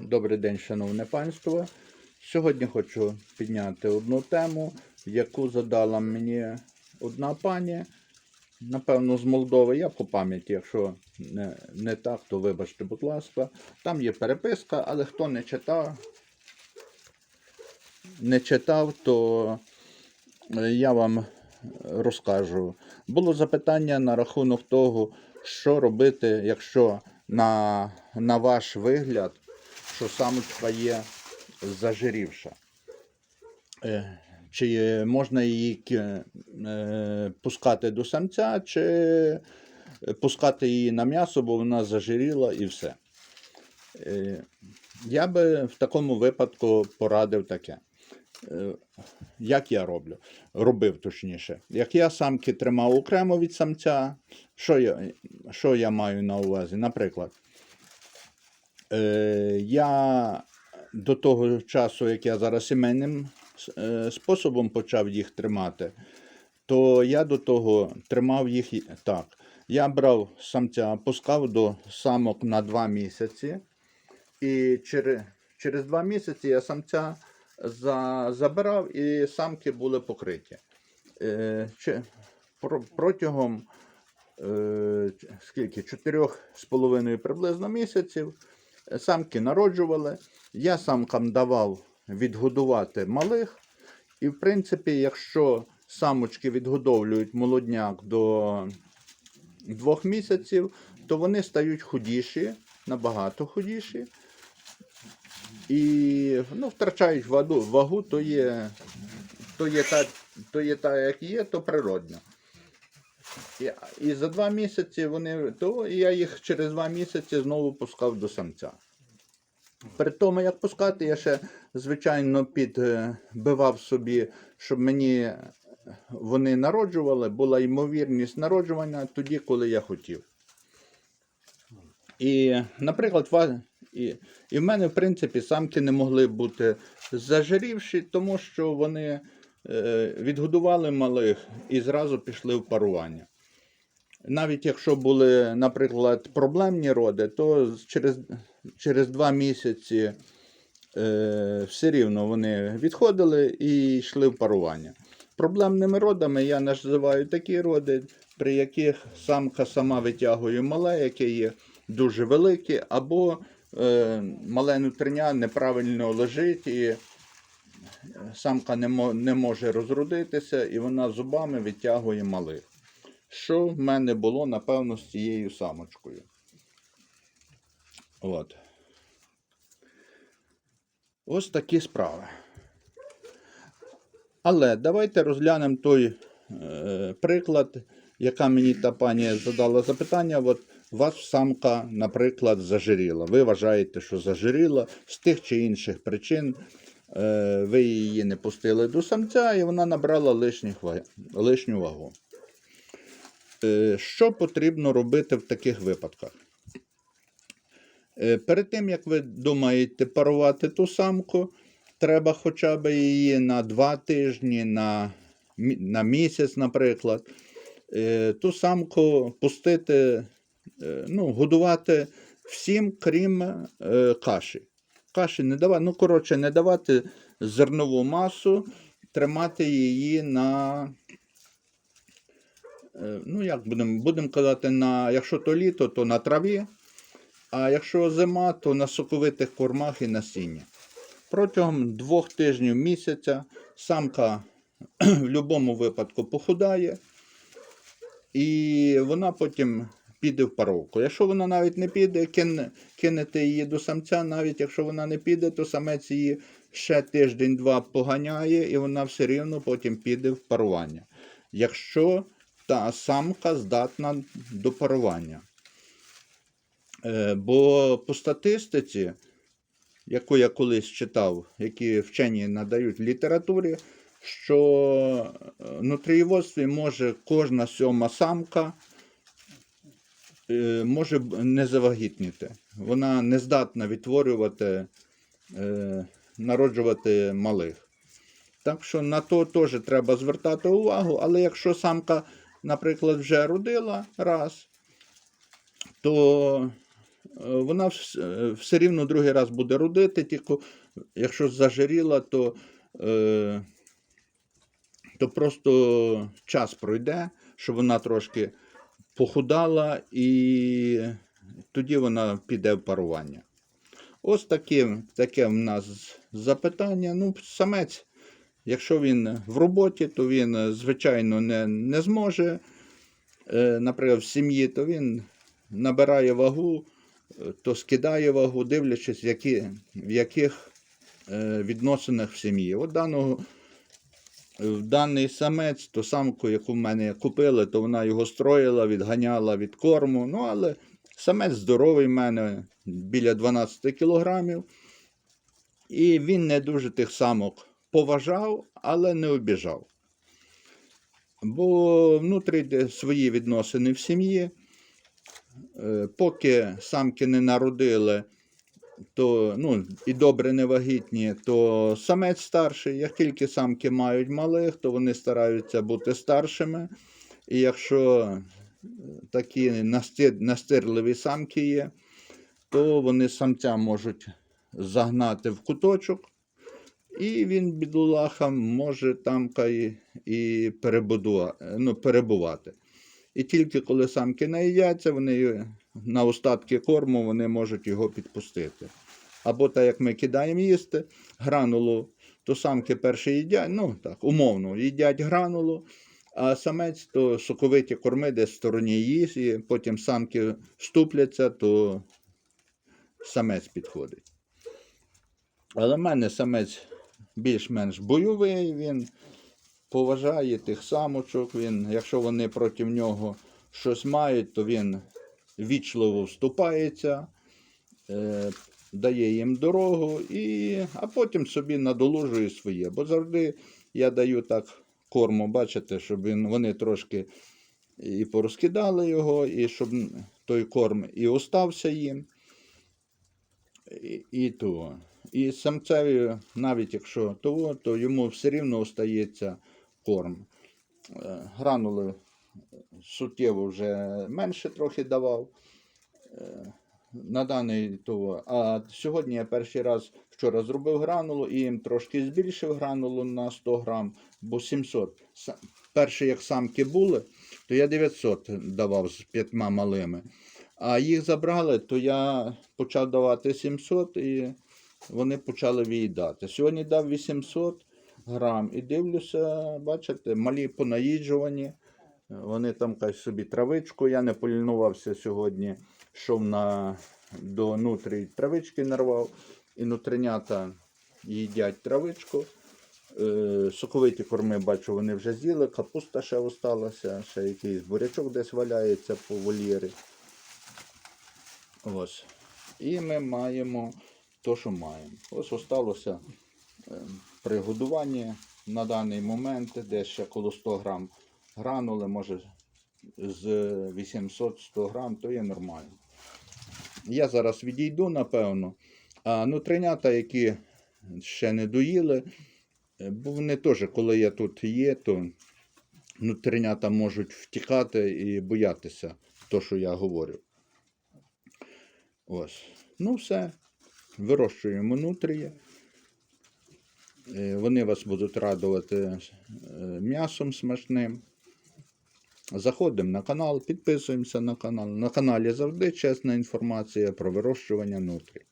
Добрий день, шановне панство. Сьогодні хочу підняти одну тему, яку задала мені одна пані, напевно, з Молдови. Я по пам'яті, якщо не, не так, то вибачте, будь ласка. Там є переписка, але хто не читав, не читав, то е, я вам розкажу. Було запитання на рахунок того, що робити, якщо на, на ваш вигляд, що самочка є зажирівша. Е, Чи можна її е, пускати до самця, чи пускати її на м'ясо, бо вона зажиріла і все. Е, Я би в такому випадку порадив таке. Як я роблю? Робив точніше. Як я самки тримав окремо від самця, що я, що я маю на увазі? Наприклад, е, я до того часу, як я зараз сімейним е, способом почав їх тримати, то я до того тримав їх так. Я брав самця, пускав до самок на 2 місяці, і через, через 2 місяці я самця за, забирав, і самки були покриті. Е, чи, про, протягом е, скільки? 4,5 приблизно місяців самки народжували. Я самкам давав відгодувати малих. І, в принципі, якщо самочки відгодовлюють молодняк до двох місяців, то вони стають худіші, набагато худіші. І ну, втрачають вагу, вагу то є, то є та, то є та, як є, то природно. І, за два місяці вони, то я їх через два місяці знову пускав до самця. Перед тому, як пускати, я ще, звичайно, підбивав собі, щоб мені вони народжували, була ймовірність народжування тоді, коли я хотів. І, наприклад, і, і в мене, в принципі, самки не могли бути зажирівші, тому що вони е, відгодували малих і зразу пішли в парування. Навіть якщо були, наприклад, проблемні роди, то через, через два місяці е, все рівно вони відходили і йшли в парування. Проблемними родами я називаю такі роди, при яких самка сама витягує мале, яке є дуже велике, або е, мале нутриня неправильно лежить і самка не, не може розродитися, і вона зубами витягує малих. Що в мене було, напевно, з цією самочкою. От. Ось такі справи. Але давайте розглянемо той е, приклад, яка мені та пані задала запитання. От вас самка, наприклад, зажиріла. Ви вважаєте, що зажиріла з тих чи інших причин. Е, ви її не пустили до самця, і вона набрала лишніх, лишню вагу. Е, Що потрібно робити в таких випадках? Е, Перед тим, як ви думаєте парувати ту самку, треба хоча б її на 2 тижні, на, на місяць, наприклад, е, ту самку пустити, ну, годувати всім, крім каші. Каші не давати, ну, коротше, не давати зернову масу, тримати її на. Е, Ну, як будемо будем казати, на, якщо то літо, то на траві, а якщо зима, то на соковитих кормах і насіння. Протягом двох тижнів місяця самка в будь-якому випадку похудає, і вона потім піде в паровку. Якщо вона навіть не піде, кине, кинете її до самця, навіть якщо вона не піде, то самець її ще тиждень-два поганяє, і вона все рівно потім піде в парування. Якщо та самка здатна до парування. Е, Бо по статистиці, яку я колись читав, які вчені надають в літературі, що е, в нутрієводстві може кожна сьома самка е, може не завагітніти. Вона не здатна відтворювати, народжувати малих. Так що на то теж треба звертати увагу, але якщо самка, наприклад, вже родила раз, то вона е, все рівно другий раз буде родити, тільки якщо зажиріла, то, е, то просто час пройде, щоб вона трошки похудала, і тоді вона піде в парування. Ось таке, таке в нас запитання. Ну, самець, якщо він в роботі, то він, е, звичайно, не, не зможе. Е, Наприклад, в сім'ї, то він набирає вагу, е, то скидає вагу, дивлячись, які, в яких відносинах в сім'ї. От даного, в даний самець, то самку, яку в мене купили, то вона його строїла, відганяла від корму. Ну, але самець здоровий в мене біля 12 кілограмів. І він не дуже тих самок поважав, але не обіжав. Бо внутрі свої відносини в сім'ї. Е, Поки самки не народили, то ну, і добре не вагітні, то самець старший. Як тільки самки мають малих, то вони стараються бути старшими. І якщо е, такі настирливі самки є, то вони самця можуть загнати в куточок, і він, бідолаха, може там і, ну, перебувати. І тільки коли самки наїдяться, вони на остатки корму вони можуть його підпустити. Або так як ми кидаємо їсти гранулу, то самки перші їдять, ну так, умовно, їдять гранулу, а самець то соковиті корми десь в стороні їсть, і потім самки ступляться, то самець підходить. Але в мене самець більш-менш бойовий, він поважає тих самочок. Він, якщо вони проти нього щось мають, то він вічливо вступається, е, дає їм дорогу, і, а потім собі надолужує своє. Бо завжди я даю так корму, бачите, щоб він, вони трошки і порозкидали його, і щоб той корм і остався їм. І, і то. І самцеві, навіть якщо того, то йому все рівно остається корм. Е, Гранули суттєво вже менше трохи давав. Е, На даний того. А сьогодні я перший раз вчора зробив гранулу і їм трошки збільшив гранулу на 100 грам, бо 700. Перші, як самки були, то я 900 давав з п'ятьма малими. А їх забрали, то я почав давати 700 і вони почали виїдати. Сьогодні дав 800 грам і дивлюся, бачите, малі понаїджувані. Вони там кажуть собі травичку. Я не полінувався сьогодні, йшов на, до нутрій травички нарвав. І нутринята їдять травичку. Е, соковиті корми, бачу, вони вже з'їли, капуста ще осталася, ще якийсь бурячок десь валяється по вольєрі. Ось. І ми маємо то, що маємо. Ось осталося е, при годуванні на даний момент, десь ще коло 100 грам гранули, може з 800-100 грам, то є нормально. Я зараз відійду, напевно. А нутринята, які ще не доїли, бо вони теж, коли я тут є, то нутринята можуть втікати і боятися того, що я говорю. Ось. Ну, все. Вирощуємо нутрії. Е, Вони вас будуть радувати е, м'ясом смачним. Заходимо на канал, підписуємося на канал. На каналі завжди чесна інформація про вирощування нутрій.